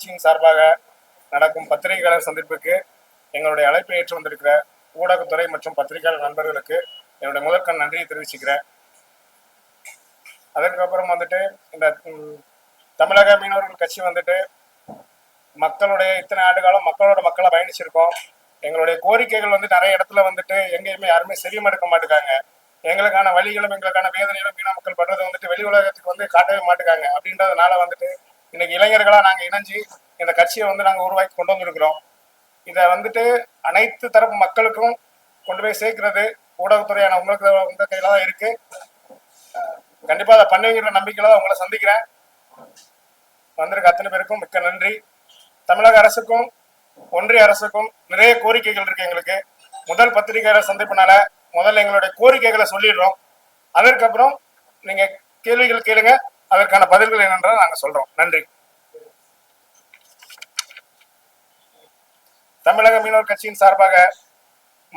கட்சியின் சார்பாக நடக்கும் பத்திரிகையாளர் சந்திப்புக்கு எங்களுடைய அழைப்பை ஏற்று வந்திருக்கிற ஊடகத்துறை மற்றும் பத்திரிகையாளர் நண்பர்களுக்கு என்னுடைய முதற்கண் நன்றியை தெரிவிச்சுக்கிறேன். அதற்கப்புறம் வந்துட்டு இந்த தமிழக மீனவர்கள் கட்சி வந்துட்டு மக்களுடைய இத்தனை ஆண்டு காலம் மக்களோட மக்களை பயணிச்சிருக்கோம். எங்களுடைய கோரிக்கைகள் வந்து நிறைய இடத்துல வந்துட்டு எங்கேயுமே யாருமே செவிமடுக்க மாட்டுக்காங்க. எங்களுக்கான வழிகளும் எங்களுக்கான வேதனைகளும் மீன மக்கள் படுறது வந்துட்டு வெளி உலகத்துக்கு வந்து காட்டவே மாட்டுக்காங்க. அப்படின்றதுனால வந்துட்டு இன்னைக்கு இளைஞர்களா நாங்க இணைஞ்சு இந்த கட்சியை வந்து நாங்க உருவாக்கி கொண்டு வந்திருக்கிறோம். இதை வந்துட்டு அனைத்து தரப்பு மக்களுக்கும் கொண்டு போய் சேர்க்கிறது ஊடகத்துறையான உங்களுக்கு உங்க கையில தான் இருக்கு. கண்டிப்பாக கண்டிப்பா அதை பண்ணுவீங்கிற நம்பிக்கையில தான் உங்களை சந்திக்கிறேன். வந்திருக்க அத்தனை பேருக்கும் மிக்க நன்றி. தமிழக அரசுக்கும் ஒன்றிய அரசுக்கும் நிறைய கோரிக்கைகள் இருக்கு எங்களுக்கு. முதல் பத்திரிகையாளர் சந்திப்புனால முதல்ல எங்களுடைய கோரிக்கைகளை சொல்லிடுறோம். அதற்கப்புறம் நீங்க கேள்விகள் கேளுங்க. அதற்கான பதில்கள் என்னென்றால் நாங்கள் சொல்றோம். நன்றி. தமிழக மீனவர் கட்சியின் சார்பாக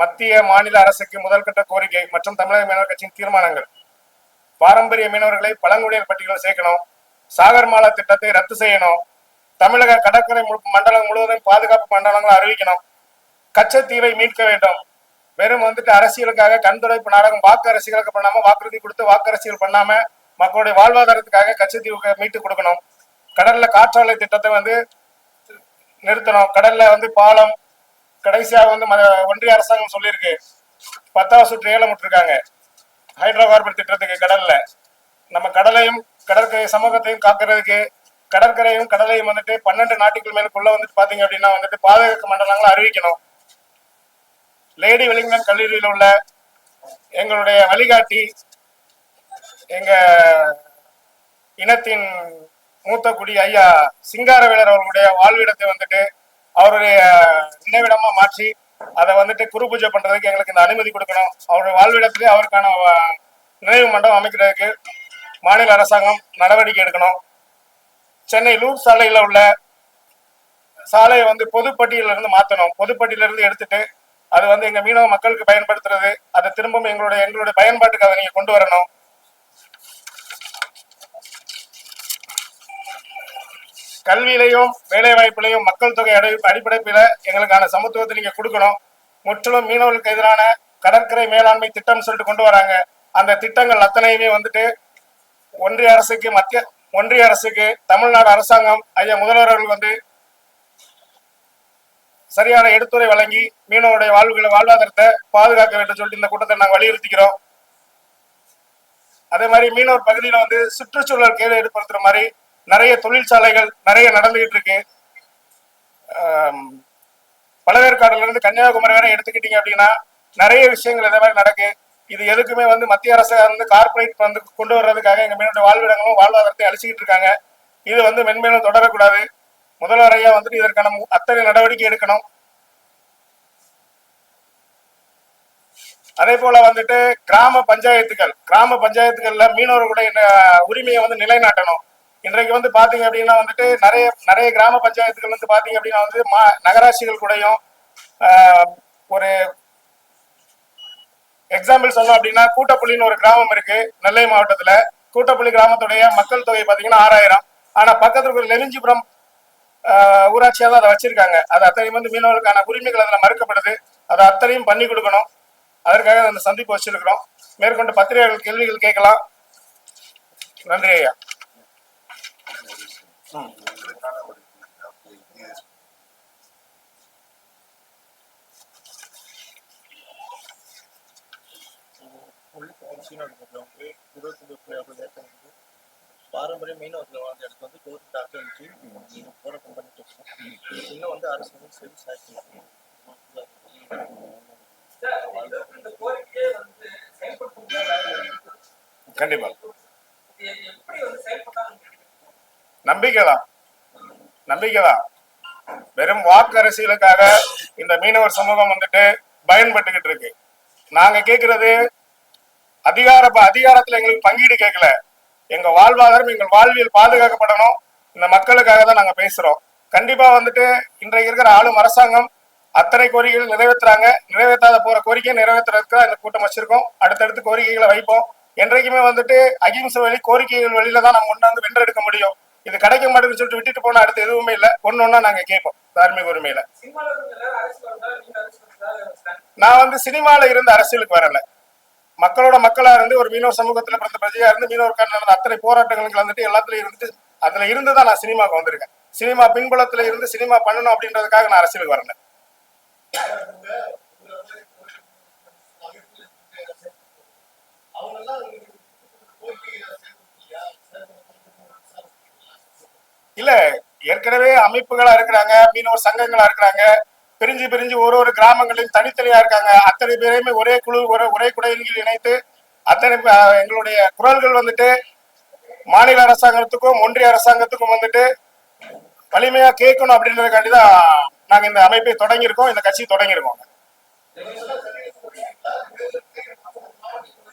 மத்திய மாநில அரசுக்கு முதல்கட்ட கோரிக்கை மற்றும் தமிழக மீனவர் கட்சியின் தீர்மானங்கள். பாரம்பரிய மீனவர்களை பழங்குடியினர் பட்டியலில் சேர்க்கணும். சாகர்மாலா திட்டத்தை ரத்து செய்யணும். தமிழக கடற்கரை மண்டலம் முழுவதும் பாதுகாப்பு மண்டலங்களை அறிவிக்கணும். கச்சத்தீவை மீட்க வேண்டும். வெறும் வந்துட்டு அரசியலுக்காக கண்துடைப்பு நாடகம் வாக்கு அரசியலுக்கு பண்ணாம வாக்குறுதி கொடுத்து வாக்கு அரசியல் பண்ணாம மக்களுடைய வாழ்வாதாரத்துக்காக கச்சத்தீவுக்கு மீட்டு கொடுக்கணும். கடல்ல காற்றாலை திட்டத்தை வந்து நிறுத்தணும். கடல்ல வந்து பாலம் கடைசியாக வந்து ஒன்றிய அரசாங்கம் சொல்லியிருக்கு. பத்தாவது சுற்று ஏலம் விட்டுருக்காங்க. ஹைட்ரோ கார்பன் திட்டத்துக்கு கடல்ல. நம்ம கடலையும் கடற்கரை சமூகத்தையும் காக்கிறதுக்கு கடற்கரையும் கடலையும் வந்துட்டு பன்னெண்டு நாட்டுகள் மேலுக்குள்ள வந்துட்டு பாத்தீங்க அப்படின்னா வந்துட்டு பாதுகாப்பு மண்டலங்களை அறிவிக்கணும். லேடி வெலிங்டன் கல்லூரியில் உள்ள எங்களுடைய வழிகாட்டி எங்க இனத்தின் மூத்த குடி ஐயா சிங்காரவேலர் அவர்களுடைய வாழ்விடத்தை வந்துட்டு அவருடைய நினைவிடமா மாற்றி அதை வந்துட்டு குரு பூஜை பண்றதுக்கு எங்களுக்கு இந்த அனுமதி கொடுக்கணும். அவருடைய வாழ்விடத்திலே அவருக்கான நினைவு மண்டபம் அமைக்கிறதுக்கு மாநில அரசாங்கம் நடவடிக்கை எடுக்கணும். சென்னை லூர் சாலையில உள்ள சாலையை வந்து பொதுப்பட்டியல இருந்து மாத்தணும். பொதுப்பட்டியல இருந்து எடுத்துட்டு அது வந்து எங்க மீனவ மக்களுக்கு பயன்படுத்துறது அதை திரும்பவும் எங்களுடைய எங்களுடைய பயன்பாட்டுக்கு அதை நீங்க கொண்டு வரணும். கல்வியிலையும் வேலை வாய்ப்பிலையும் மக்கள் தொகை அடி அடிப்படையில எங்களுக்கான சமத்துவத்தை நீங்க கொடுக்கணும். முற்றிலும் மீனவர்களுக்கு எதிரான கடற்கரை மேலாண்மை திட்டம் சொல்லிட்டு கொண்டு வராங்க. அந்த திட்டங்கள் அத்தனையுமே வந்துட்டு ஒன்றிய அரசுக்கு மத்திய ஒன்றிய அரசுக்கு தமிழ்நாடு அரசாங்கம் ஐயா முதல்வர்கள் வந்து சரியான எடுத்துரை வழங்கி மீனவருடைய வாழ்வுகளை வாழ்வாதாரத்தை பாதுகாக்க வேண்டும் சொல்லிட்டு இந்த கூட்டத்தை நாங்கள் வலியுறுத்திக்கிறோம். அதே மாதிரி மீனவர் பகுதியில் வந்து சுற்றுச்சூழல் கேடு ஏற்படுத்துற மாதிரி நிறைய தொழிற்சாலைகள் நிறைய நடந்துகிட்டு இருக்கு. பழவேற்காடுல இருந்து கன்னியாகுமரி வரை எடுத்துக்கிட்டீங்க அப்படின்னா நிறைய விஷயங்கள் இதே மாதிரி நடக்கு. இது எதுக்குமே வந்து மத்திய அரசு வந்து கார்ப்பரேட் வந்து கொண்டு வர்றதுக்காக எங்க மீனோட வாழ்விடங்களும் வாழ்வாதாரத்தை அழிச்சுக்கிட்டு இருக்காங்க. இது வந்து மென்மேலும் தொடரக்கூடாது. முதல்வரையா வந்துட்டு இதற்கான மு- அத்தனை நடவடிக்கை எடுக்கணும். அதே போல வந்துட்டு கிராம பஞ்சாயத்துகள் கிராம பஞ்சாயத்துகள்ல மீனவர்களுடைய உரிமையை வந்து நிலைநாட்டணும். இன்றைக்கு வந்து பாத்தீங்க அப்படின்னா வந்துட்டு நிறைய நிறைய கிராம பஞ்சாயத்துகள் வந்து பாத்தீங்க அப்படின்னா வந்து மா- நகராட்சிகள் கூடயும் ஒரு எக்ஸாம்பிள் சொல்லணும் அப்படின்னா கூட்டப்புள்ளின்னு ஒரு கிராமம் இருக்கு நெல்லை மாவட்டத்துல. கூட்டப்புள்ளி கிராமத்துடைய மக்கள் தொகை பாத்தீங்கன்னா ஆறாயிரம். ஆனா பக்கத்துல ஒரு லெவிஞ்சிபுரம் ஊராட்சியா தான் அதை வச்சிருக்காங்க. அது அத்தனையும் வந்து மீனவர்களுக்கான உரிமைகள் அதுல மறுக்கப்படுது. அதை அத்தனையும் பண்ணி கொடுக்கணும். அதற்காக அந்த சந்திப்பு வச்சிருக்கிறோம். மேற்கொண்டு பத்திரிகைகள் கேள்விகள் கேட்கலாம். நன்றி ஐயா. பாரம்பரிய மீனவர்கள் வாழ்ந்த இடத்துல வந்து கவர்மெண்ட் ஆக்கிரமிச்சு போராட்டம் பண்ணிட்டு இருக்கோம் இன்னும் வந்து அரசு வந்து சரி சாய்க்கணும் இந்த கண்டிப்பா. எப்படி வந்து நம்பிக்கைதான். தான் தான் வெறும் வாக்கு அரசியலுக்காக இந்த மீனவர் சமூகம் வந்துட்டு பயன்பட்டுக்கிட்டு இருக்கு. நாங்க கேட்கறது அதிகார அதிகாரத்துல எங்களுக்கு பங்கீடு கேட்கல எங்க வாழ்வாதாரம் எங்கள் வாழ்வியல் பாதுகாக்கப்படணும். இந்த மக்களுக்காக தான் நாங்க பேசுறோம். கண்டிப்பா வந்துட்டு இன்றைக்கு இருக்கிற ஆளும் அரசாங்கம் அத்தனை கோரிக்கைகள் நிறைவேற்றுறாங்க நிறைவேற்றாத போற கோரிக்கையை நிறைவேற்றுறதுக்கு இந்த கூட்டம் வச்சிருக்கோம். அடுத்தடுத்து கோரிக்கைகளை வைப்போம். என்றைக்குமே வந்துட்டு அகிம்சை வழி கோரிக்கைகள் வழியில தான் நம்ம கொண்டாந்து வென்றெடுக்க முடியும். இது கிடைக்க மாட்டேங்குன்னு சொல்லிட்டு விட்டுட்டு போனா அடுத்து எதுவுமே இல்லை. ஒன்னு ஒன்றா நாங்க கேட்போம். தார்மீக உரிமையில. நான் வந்து சினிமால இருந்து அரசியலுக்கு வரல. மக்களோட மக்களா இருந்து ஒரு மீனவ சமூகத்துல பிறந்த பிரஜையா இருந்து மீனவருக்கான நடந்த அத்தனை போராட்டங்களுக்கு வந்துட்டு எல்லாத்துலயும் இருந்துட்டு அதுல இருந்து தான் நான் சினிமாவுக்கு வந்திருக்கேன். சினிமா பின்புலத்துல இருந்து சினிமா பண்ணணும் அப்படின்றதுக்காக நான் அரசியலுக்கு வரல. இல்ல ஏற்கனவே அமைப்புகளா இருக்கிறாங்க மீனவர் சங்கங்களா இருக்கிறாங்க பிரிஞ்சு பிரிஞ்சு ஒரு ஒரு கிராமங்களிலும் தனித்தனியா இருக்காங்க. அத்தனை பேரையுமே ஒரே குழு ஒரே ஒரே குடையின் கீழ் இணைத்து அத்தனை பே- எங்களுடைய குரல்கள் வந்துட்டு மாநில அரசாங்கத்துக்கும் ஒன்றிய அரசாங்கத்துக்கும் வந்துட்டு வலிமையா கேட்கணும் அப்படின்றதுக்காண்டி தான் நாங்க இந்த அமைப்பை தொடங்கியிருக்கோம். இந்த கட்சி தொடங்கியிருக்கோம்.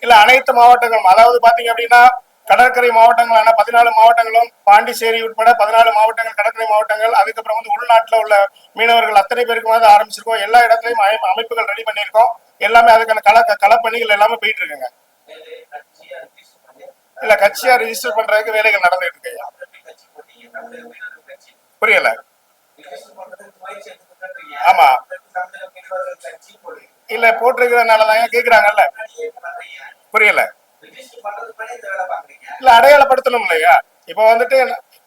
இல்ல அனைத்து மாவட்டங்களும் அதாவது பாத்தீங்க அப்படின்னா கடற்கரை மாவட்டங்களான பதினாலு மாவட்டங்களும் பாண்டிச்சேரி உட்பட பதினாலு மாவட்டங்கள் கடற்கரை மாவட்டங்கள் அதுக்கப்புறம் வந்து உள்நாட்டில் உள்ள மீனவர்கள் அத்தனை பேருக்கு வந்து ஆரம்பிச்சிருக்கோம். எல்லா இடத்துலையும் அமைப்புகள் ரெடி பண்ணியிருக்கோம். எல்லாமே அதுக்கான கல களப்பணிகள் எல்லாமே போயிட்டு இருக்குங்க இல்ல கட்சியா ரிஜிஸ்டர் பண்றதுக்கு வேலைகள் நடந்துட்டு இருக்கு ஐயா. புரியல. ஆமா. இல்ல போட்டிருக்கிறதுனாலதான் கேக்குறாங்கல்ல. புரியல. இல்ல அடையாளப்படுத்தணும் இல்லையா? இப்ப வந்துட்டு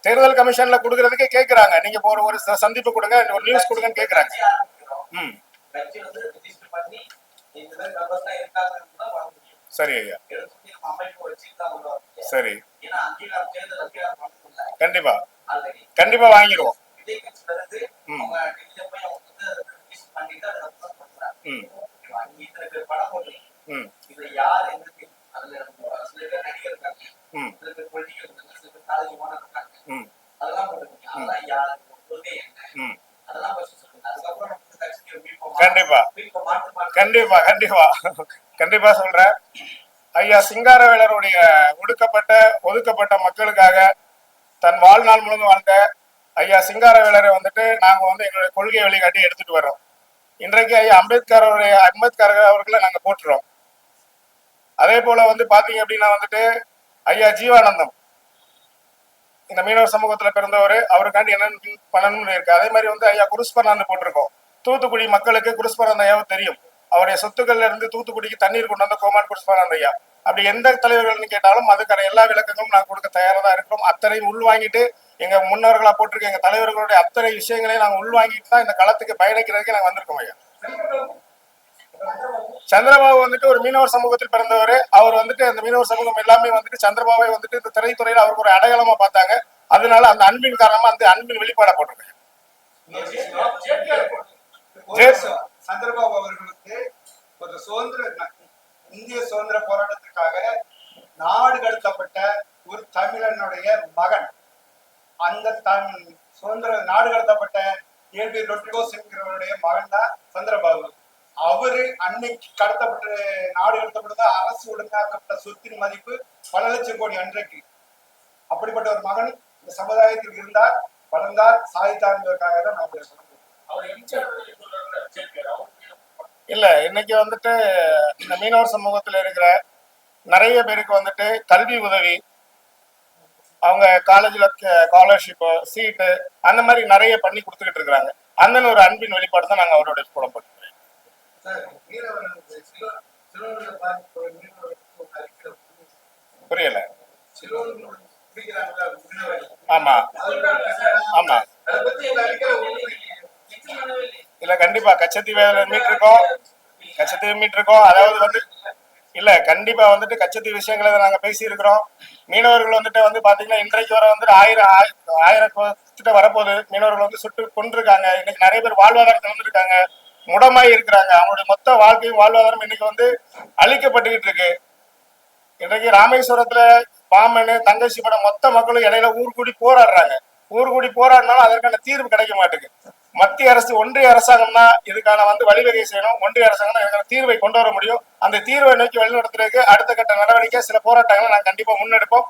தேர்தல் கமிஷன்ல குடுக்கறதுக்கே கேக்குறாங்க. நீங்க இப்போ ஒரு ஒரு சந்திப்பு கொடுங்க ஒரு நியூஸ் கொடுங்கன்னு கேக்குறாங்க. ம். சரி ஐயா. சரி. கண்டிப்பா. கண்டிப்பா வாங்கிடுவோம் ம். ம் ம் இதுல யார் எங்களுக்கு அதுல சில பேர் நடிகர் இருக்காங்க ம் சில பேர் பொலிட்டிக்கல் இருக்காங்க சில பேர் காலேஜ் ஓனர் இருக்காங்க ம் அதெல்லாம் போட்டுருக்கீங்க அதெல்லாம் யார் கொள்கை என்ன ம் அதெல்லாம் ஃபர்ஸ்ட் சொல்லுங்க அதுக்கப்புறம் நம்ம கட்சிக்கு மீட்போம் கண்டிப்பா. கண்டிப்பா கண்டிப்பா. கண்டிப்பா சொல்றேன். ஐயா சிங்காரவேலருடைய ஒடுக்கப்பட்ட ஒதுக்கப்பட்ட மக்களுக்காக தன் வாழ்நாள் முழுவதும் வாழ்ந்த ஐயா சிங்காரவேலரை வந்துட்டு நாங்க வந்து எங்களுடைய கொள்கை வழிகாட்டி எடுத்துட்டு வர்றோம். இன்றைக்கு ஐயா அம்பேத்கர் அவருடைய அம்பேத்கர் அவர்களை நாங்க போட்டுறோம் அதே போல வந்து பாத்தீங்க அப்படின்னா வந்துட்டு ஐயா ஜீவானந்தம். இந்த மீனவர் சமூகத்துல பிறந்தவர். அவருக்காண்டி என்னென்ன பண்ணணும்னு இருக்கு. அதே மாதிரி வந்து ஐயா குருஸ்பர்ணாந்து போட்டிருக்கோம். தூத்துக்குடி மக்களுக்கு குருஸ்பரந்த ஐயாவும் தெரியும். அவருடைய சொத்துக்கள்ல இருந்து தூத்துக்குடிக்கு தண்ணீர் கொண்டு வந்த கோமான் குருஸ்பரந்த ஐயா அப்படி எந்த தலைவர்கள்னு கேட்டாலும் அதுக்கான எல்லா விளக்கங்களும் நாங்க கொடுக்க தயாரா தான் இருக்கிறோம். அத்தனையும் உள்வாங்கிட்டு எங்க முன்னோர்களா போட்டிருக்க எங்க தலைவர்களுடைய அத்தனை விஷயங்களையும் நாங்க உள்வாங்கிட்டு தான் இந்த களத்துக்கு பயணிக்கிறதுக்கு நாங்க வந்திருக்கோம் ஐயா. சந்திரபாபு வந்துட்டு ஒரு மீனவர் சமூகத்தில் பிறந்தவர். அவர் வந்துட்டு அந்த மீனவர் சமூகம் எல்லாமே வந்துட்டு சந்திரபாபை வந்துட்டு இந்த திரைத்துறையில அவருக்கு ஒரு அடையாளமா பார்த்தாங்க. அதனால அந்த அன்பின் காரணமா அந்த அன்பின் வெளிப்பாடா போட்டிருக்கேன் சந்திரபாபு அவர்களுக்கு ஒரு சுதந்திர இந்திய சுதந்திர போராட்டத்திற்காக நாடு கடத்தப்பட்ட ஒரு தமிழனுடைய மகன். அந்த சுதந்திர நாடு கடத்தப்பட்ட ஏபி ரொட்ரிகோஸ் என்கிறவருடைய மகன் தான் சந்திரபாபு. அவரு அன்னைக்கு கடத்தப்பட்ட நாடு கடத்தப்பட்டது அரசு ஒழுங்காக்கப்பட்ட சொத்தின் மதிப்பு பல லட்சம் கோடி அன்றைக்கு. அப்படிப்பட்ட ஒரு மகன் இந்த சமுதாயத்தில் இருந்தார் வளர்ந்தார் சாதித்தார் என்பதற்காக தான் நம்முடைய இல்ல இன்னைக்கு வந்துட்டு இந்த மீனவர் சமூகத்துல இருக்கிற நிறைய பேருக்கு வந்துட்டு கல்வி உதவி அவங்க காலேஜ்ல ஸ்காலர்ஷிப்பு சீட்டு அந்த மாதிரி நிறைய பண்ணி கொடுத்துக்கிட்டு இருக்கிறாங்க. அந்த ஒரு அன்பின் வெளிப்பாடு தான் நாங்க அவரோட புலப்பட்டு புரியல. ஆமா. ஆமா. கண்டிப்பா கச்சத்தீவு மீட் இருக்கோம் கச்சத்தீவு மீட் இருக்கோம் அதாவது வந்து இல்ல கண்டிப்பா வந்துட்டு கச்சத்தீவு விஷயங்களை நாங்க பேசி இருக்கிறோம் மீனவர்கள் வந்துட்டு வந்து பாத்தீங்கன்னா இன்றைக்கு வர வந்துட்டு ஆயிரம் ஆய- ஆயிரம் கிட்ட வரப்போகுது. மீனவர்கள் வந்து சுட்டு கொண்டிருக்காங்க இன்னைக்கு நிறைய பேர் வாழ்வாதாரத்தை வந்துருக்காங்க முடமாய் இருக்கிறாங்க. அவங்களுடைய மொத்த வாழ்க்கையும் வாழ்வாதாரம் இன்னைக்கு வந்து அழிக்கப்பட்டுக்கிட்டு இருக்கு. இன்றைக்கு ராமேஸ்வரத்துல பாம்பனு தங்கச்சி படம் மொத்த மக்களும் இடையில ஊர் கூடி போராடுறாங்க. ஊர் கூடி போராடினாலும் அதற்கான தீர்வு கிடைக்க மாட்டேங்குது. மத்திய அரசு ஒன்றிய அரசாங்கம் தான் இதுக்கான வந்து வழிவகை செய்யணும். ஒன்றிய அரசாங்கம் தான் இதுக்கான தீர்வை கொண்டு வர முடியும். அந்த தீர்வை நோக்கி வழிநடத்துறதுக்கு அடுத்த கட்ட நடவடிக்கை சில போராட்டங்களை நாங்கள் கண்டிப்பா முன்னெடுப்போம்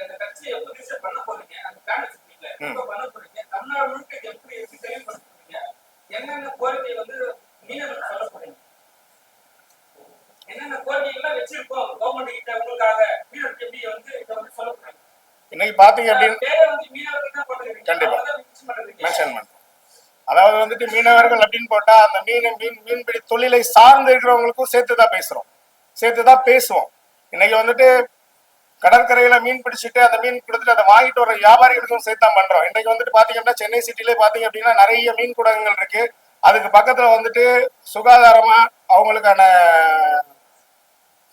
இந்த கட்சி எப்ப ரிஜிஸ்டர் பண்ண போறீங்க அந்த பிளான் வச்சிருக்கீங்க எப்ப பண்ண போறீங்க தமிழ்நாடு முழுக்க எப்படி எப்படி செயல்படுத்த போறீங்க என்னென்ன கோரிக்கை வந்து என்னென்ன கோரிக்கைகள்லாம் வச்சிருக்கோம் கவர்மெண்ட் கிட்ட உங்களுக்காக மீனவருக்கு எப்படி வந்து இதை வந்து சொல்ல போறாங்க இன்னைக்கு பாத்தீங்க அப்படின்னு பேரை வந்து மீனவர்கள் தான் போட்டுருக்கீங்க கண்டிப்பா. அவங்க தான் mention பண்றீங்க. மென்ஷன் பண்றோம் அதாவது வந்துட்டு மீனவர்கள் அப்படின்னு போட்டா அந்த மீன் மீன் மீன்பிடி தொழிலை சார்ந்து இருக்கிறவங்களுக்கும் சேர்த்து தான் பேசுறோம். சேர்த்து தான் பேசுவோம். இன்னைக்கு வந்துட்டு கடற்கரையில மீன் பிடிச்சிட்டு அந்த மீன் கொடுத்துட்டு அதை வாங்கிட்டு வர வியாபாரிகளுக்கும் சேர்த்து பண்றோம். இன்னைக்கு வந்துட்டு பாத்தீங்கன்னா சென்னை சிட்டிலே பாத்தீங்க அப்படின்னா நிறைய மீன் குடங்கள் இருக்கு. அதுக்கு பக்கத்துல வந்துட்டு சுகாதாரமா அவங்களுக்கான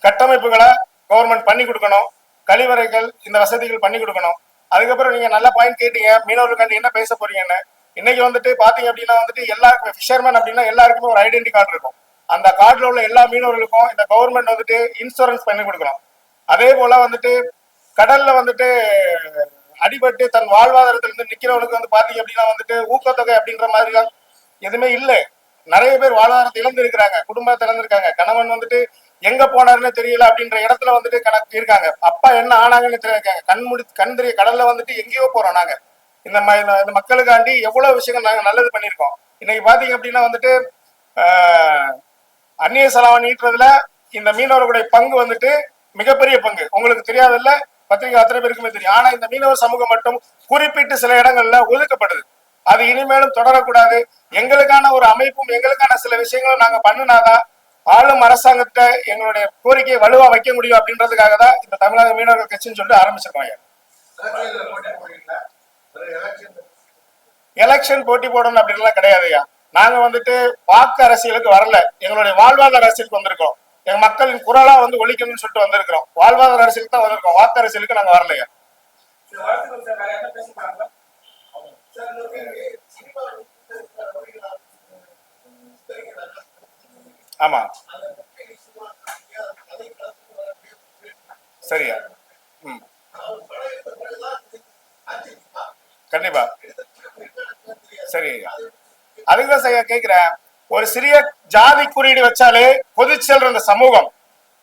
கட்டமைப்புகளை கவர்மெண்ட் பண்ணி கொடுக்கணும். கழிவறைகள் இந்த வசதிகள் பண்ணி கொடுக்கணும். அதுக்கப்புறம் நீங்க நல்ல பாயிண்ட் கேட்டீங்க. மீனவர்களுக்காண்டி என்ன பேச போறீங்கன்னு. இன்னைக்கு வந்துட்டு பாத்தீங்க அப்படின்னா வந்துட்டு எல்லாருக்கும் ஃபிஷர்மேன் அப்படின்னா எல்லாருக்குமே ஒரு ஐடென்டி கார்டு இருக்கும். அந்த கார்டுல உள்ள எல்லா மீனவர்களுக்கும் இந்த கவர்மெண்ட் வந்துட்டு இன்சூரன்ஸ் பண்ணி கொடுக்கணும். அதே போல வந்துட்டு கடல்ல வந்துட்டு அடிபட்டு தன் வாழ்வாதாரத்துல இருந்து நிக்கிறவனுக்கு வந்து பாத்தீங்க அப்படின்னா வந்துட்டு ஊக்கத்தொகை அப்படின்ற மாதிரி எதுவுமே இல்லை. நிறைய பேர் வாழ்வாதாரத்தை இழந்து இருக்கிறாங்க குடும்பத்தை இழந்திருக்காங்க. கணவன் வந்துட்டு எங்க போனாருன்னு தெரியல அப்படின்ற இடத்துல வந்துட்டு கணக்கு இருக்காங்க. அப்பா என்ன ஆனாங்கன்னு தெரியல கண் முடி கண் தெரிய கடல்ல வந்துட்டு எங்கேயோ போறோம் நாங்க. இந்த ம- இந்த- மக்களுக்காண்டி எவ்வளவு விஷயங்கள் நாங்க நல்லது பண்ணியிருக்கோம். இன்னைக்கு பாத்தீங்க அப்படின்னா வந்துட்டு ஆஹ், அந்நிய செலவன் ஈட்டுறதுல இந்த மீனவர்களுடைய பங்கு வந்துட்டு மிகப்பெரிய பங்கு. உங்களுக்கு தெரியாதுல்ல பத்திரிகை அத்தனை பேருக்குமே தெரியும். ஆனா இந்த மீனவர் சமூகம் மட்டும் குறிப்பிட்டு சில இடங்கள்ல ஒதுக்கப்படுது. அது இனிமேலும் தொடரக்கூடாது. எங்களுக்கான ஒரு அமைப்பும் எங்களுக்கான சில விஷயங்களும் நாங்க பண்ணினாதான் ஆளும் அரசாங்கத்தை எங்களுடைய கோரிக்கையை வலுவா வைக்க முடியும் அப்படின்றதுக்காக தான் இந்த தமிழக மீனவர்கள் கட்சின்னு சொல்லிட்டு ஆரம்பிச்சிருக்கோம் எலெக்ஷன் எலெக்ஷன் போட்டி போடணும் அப்படின்லாம் கிடையாதுயா நாங்க வந்துட்டு வாக்கு அரசியலுக்கு வரல. எங்களுடைய வாழ்வாதார அரசியலுக்கு வந்திருக்கோம் எங்க மக்களின் குரலா வந்து ஒழிக்கணும்னு சொல்லிட்டு வந்திருக்கிறோம். வாழ்வாதார அரசியலுக்கு தான் வந்திருக்கோம். வாக்கு அரசியலுக்கு நாங்க வரலையா இந்த வாழ்த்துக்கள் சார் வேற என்ன பேச போறாங்க ஆமா. சரியா. ம். கண்டிப்பா. சரி. ஐயா அதுக்குதான் செய்ய கேக்குறேன். ஒரு சிறிய ஜாதி குறியீடு வச்சாலே கொதிச்சு செல்ற இந்த சமூகம்.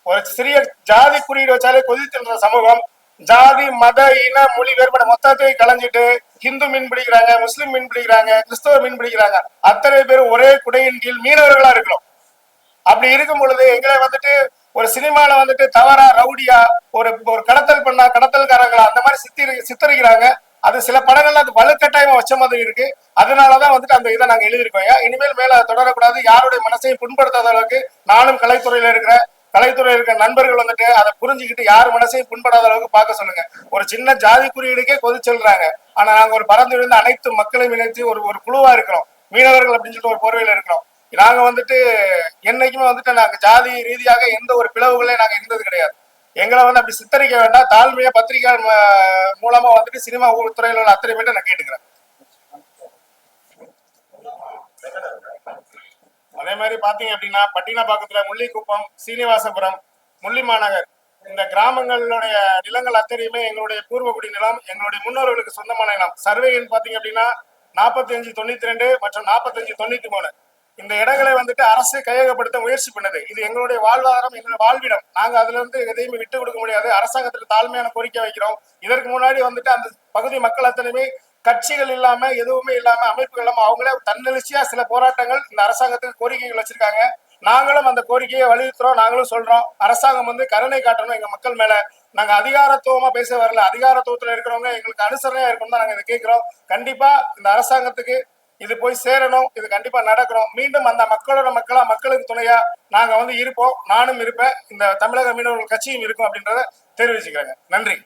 ஒரு சிறிய ஜாதி குறியீடு வச்சாலே கொதிச்சு செல்ற சமூகம். ஜாதி மத இன மொழி வேறுபாடு மொத்தத்தையும் கலைஞ்சிட்டு ஹிந்து மீன் பிடிக்கிறாங்க முஸ்லீம் மீன் பிடிக்கிறாங்க கிறிஸ்தவ மீன் பிடிக்கிறாங்க. அத்தனை பேர் ஒரே குடையின் கீழ் மீனவர்களா இருக்கணும். அப்படி இருக்கும் பொழுது எங்களை வந்துட்டு ஒரு சினிமால வந்துட்டு தவறா ரவுடியா ஒரு ஒரு கடத்தல் பண்ணா கடத்தல்காரங்களா அந்த மாதிரி சித்தி சித்தரிக்கிறாங்க. அது சில படங்கள்ல அது வலுக்கட்டாயமா வச்ச மாதிரி இருக்கு. அதனாலதான் வந்துட்டு அந்த இதை நாங்க எழுதியிருக்கோம். இனிமேல் மேல அதை தொடரக்கூடாது. யாருடைய மனசையும் புண்படுத்தாத அளவுக்கு நானும் கலைத்துறையில இருக்கிற கலைத்துறையில் இருக்கிற நண்பர்கள் வந்துட்டு அதை புரிஞ்சுக்கிட்டு யார் மனசையும் புண்படாத அளவுக்கு பார்க்க சொல்லுங்க. ஒரு சின்ன ஜாதி குறியீடுக்கே கொதிச்செல்றாங்க ஆனா நாங்க ஒரு பறந்து விழுந்த அனைத்து மக்களையும் இணைத்து ஒரு ஒரு குழுவா இருக்கிறோம். மீனவர்கள் அப்படின்னு சொல்லிட்டு ஒரு போர்வையில இருக்கிறோம். நாங்க வந்துட்டு என்னைக்குமே வந்துட்டு நாங்க ஜாதி ரீதியாக எந்த ஒரு பிளவுகளையும் நாங்க இருந்தது கிடையாது. எங்களை வந்து அப்படி சித்தரிக்க வேண்டாம். தாழ்மையா பத்திரிகை மூலமாக மூலமா வந்துட்டு சினிமா ஊ- உள்ள அத்தனை பேர்ட்ட நான் கேட்டுக்கிறேன். அதே மாதிரி பாத்தீங்க அப்படின்னா பட்டினப்பாக்கத்துல முள்ளிக்குப்பம் சீனிவாசபுரம் முள்ளிமாநகர் இந்த கிராமங்களுடைய நிலங்கள் அத்தனையுமே எங்களுடைய பூர்வகுடி நிலம் எங்களுடைய முன்னோர்களுக்கு சொந்தமான நிலம். சர்வேன்னு பார்த்தீங்க பாத்தீங்க அப்படின்னா நாற்பத்தி அஞ்சு தொண்ணூத்தி ரெண்டு மற்றும் நாற்பத்தஞ்சு தொண்ணூத்தி மூணு. இந்த இடங்களை வந்துட்டு அரசு கையகப்படுத்த முயற்சி பண்ணுது. இது எங்களுடைய வாழ்வாதாரம் எங்களுடைய வாழ்விடம். நாங்க அதுல இருந்து எதையுமே விட்டு கொடுக்க முடியாது. அரசாங்கத்துக்கு தாழ்மையான கோரிக்கை வைக்கிறோம். இதற்கு முன்னாடி வந்துட்டு அந்த பகுதி மக்கள் அத்தனையுமே கட்சிகள் இல்லாம எதுவுமே இல்லாம அமைப்புகள் இல்லாம அவங்களே தன்னெழுச்சியா சில போராட்டங்கள் இந்த அரசாங்கத்துக்கு கோரிக்கைகள் வச்சிருக்காங்க. நாங்களும் அந்த கோரிக்கையை வலியுறுத்துறோம். நாங்களும் சொல்றோம். அரசாங்கம் வந்து கருணை காட்டணும். எங்க மக்கள் மேல நாங்க அதிகாரத்துவமா பேச வரல. அதிகாரத்துவத்துல இருக்கிறவங்க எங்களுக்கு அனுசரணையா இருக்கணும் தான் நாங்க இதை கேட்கிறோம் கண்டிப்பா இந்த அரசாங்கத்துக்கு இது போய் சேரணும் இது கண்டிப்பா நடக்கணும். மீண்டும் அந்த மக்களோட மக்களா மக்களுக்கு துணையா நாங்க வந்து இருப்போம். நானும் இருப்பேன். இந்த தமிழக மீனவர்கள் கட்சியும் இருக்கும் அப்படின்றத தெரிவிச்சுக்கிறேங்க. நன்றி.